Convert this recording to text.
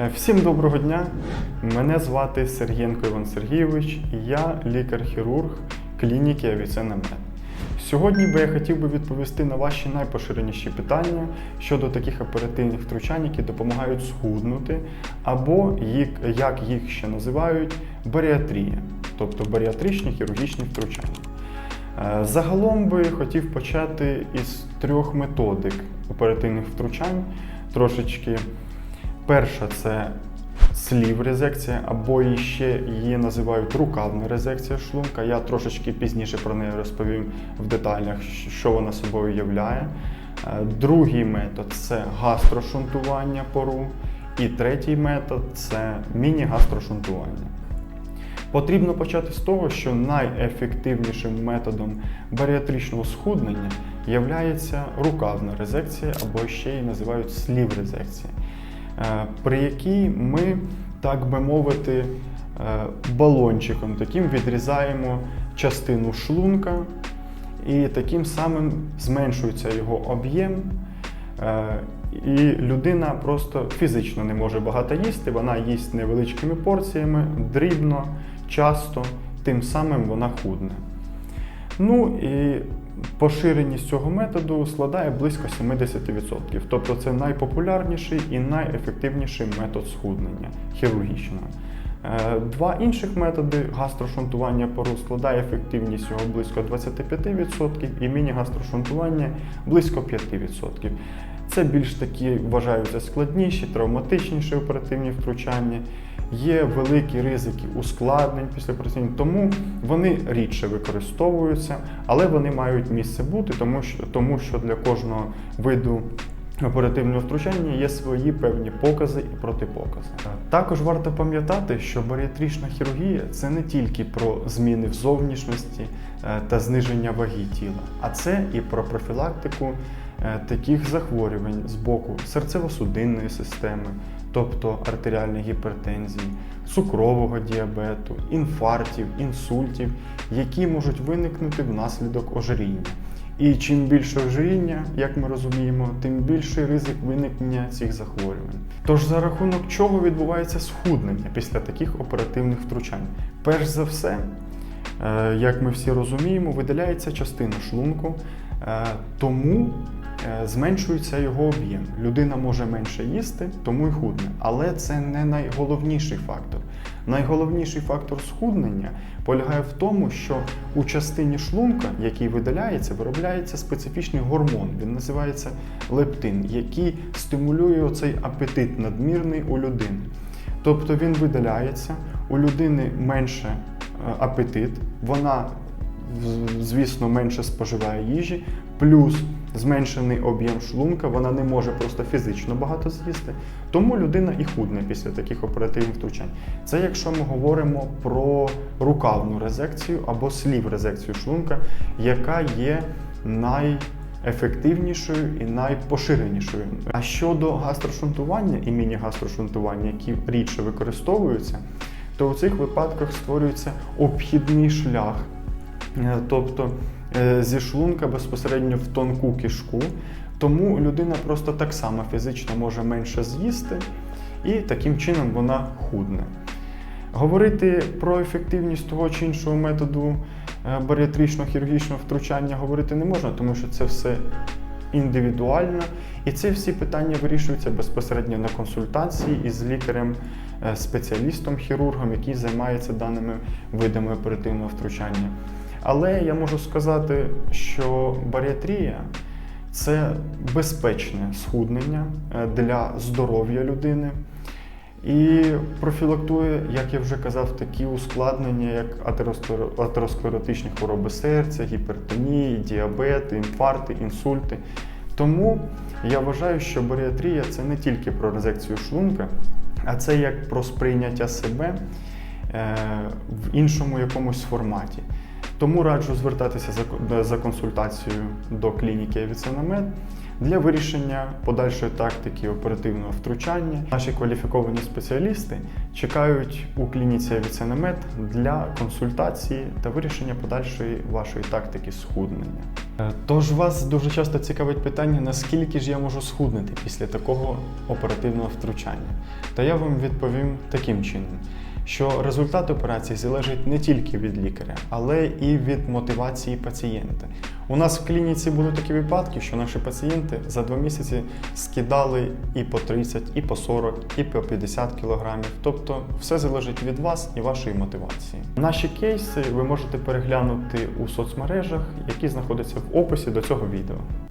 Е, Всім доброго дня! Мене звати Сергієнко Іван Сергійович, і я лікар-хірург клініки Авіцена Мед. Сьогодні би я хотів би відповісти на ваші найпоширеніші питання щодо таких оперативних втручань, які допомагають схуднути, або як їх ще називають, баріатрія, тобто баріатричні хірургічні втручання. Е, Загалом би хотів почати із трьох методик оперативних втручань. Трошечки перша це слів резекція, або ще її називають рукавна резекція шлунка. Я трошечки пізніше про неї розповім в деталях, що вона собою являє. Е, Другий метод це гастрошунтування пору. І третій метод це міні-гастрошунтування. Потрібно почати з того, що найефективнішим методом баріатричного схуднення є рукавна резекція, або ще її називають слів резекція, при якій ми, так би мовити, е, балончиком таким відрізаємо частину шлунка і таким самим зменшується його об'єм. Е, І людина просто фізично не може багато їсти, вона їсть невеличкими порціями, дрібно, часто, тим самим вона худне. Ну і поширеність цього методу складає близько 70%. Тобто це найпопулярніший і найефективніший метод схуднення хірургічного. Е, Два інших методи гастрошунтування пору складає ефективність його близько 25% і міні-гастрошунтування близько 5%. Це більш такі вважаються складніші, травматичніші оперативні втручання. Є великі ризики ускладнень після операційних, тому вони рідше використовуються, але вони мають місце бути, тому що, тому що для кожного виду оперативного втручання є свої певні покази і протипокази. Також варто пам'ятати, що баріатрична хірургія це не тільки про зміни в зовнішності е, та зниження ваги тіла, а це і про профілактику таких захворювань з боку серцево-судинної системи, тобто артеріальної гіпертензії, цукрового діабету, інфарктів, інсультів, які можуть виникнути внаслідок ожиріння. І чим більше ожиріння, як ми розуміємо, тим більший ризик виникнення цих захворювань. Тож за рахунок чого відбувається схуднення після таких оперативних втручань? Перш за все, е, як ми всі розуміємо, видаляється частина шлунку, е, тому е, зменшується його об'єм. Людина може менше їсти, тому й худне. Але це не найголовніший фактор. Найголовніший фактор схуднення полягає в тому, що у частині шлунка, який видаляється, виробляється специфічний гормон. Він називається лептин, який стимулює оцей апетит надмірний у людини. Тобто він видаляється, у людини менше е, апетит, вона, звісно, менше споживає їжі, плюс зменшений об'єм шлунка, вона не може просто фізично багато з'їсти. Тому людина і худне після таких оперативних втручань. Це якщо ми говоримо про рукавну резекцію або слів резекцію шлунка, яка є найефективнішою і найпоширенішою. А щодо гастрошунтування і міні-гастрошунтування, які рідше використовуються, то у цих випадках створюється обхідний шлях. Е, Тобто зі шлунка безпосередньо в тонку кишку, тому людина просто так само фізично може менше з'їсти, і таким чином вона худне. Говорити про ефективність того чи іншого методу е, баріатричного хірургічного втручання говорити не можна, тому що це все індивідуально, і ці всі питання вирішуються безпосередньо на консультації із лікарем, е, хірургом, який займається даними видами оперативного втручання. Але я можу сказати, що баріатрія це безпечне схуднення е, для здоров'я людини і профілактує, як я вже казав, такі ускладнення, як атеросклеротичні хвороби серця, гіпертонії, діабети, інфаркти, інсульти. Тому я вважаю, що баріатрія це не тільки про резекцію шлунка, а це як про сприйняття себе е, в іншому якомусь форматі. Тому раджу звертатися за, за консультацією до клініки Авіценамед. Для вирішення подальшої тактики оперативного втручання наші кваліфіковані спеціалісти чекають у клініці Авіценемет для консультації та вирішення подальшої вашої тактики схуднення. Е, Тож вас дуже часто цікавить питання, наскільки ж я можу схуднути після такого оперативного втручання. Та я вам відповім таким чином, що результат операції залежить не тільки від лікаря, але і від мотивації пацієнта. У нас в клініці були такі випадки, що наші пацієнти за два місяці скидали і по 30, і по 40, і по 50 кілограмів. Тобто все залежить від вас і вашої мотивації. Наші кейси ви можете переглянути у соцмережах, які знаходяться в описі до цього відео.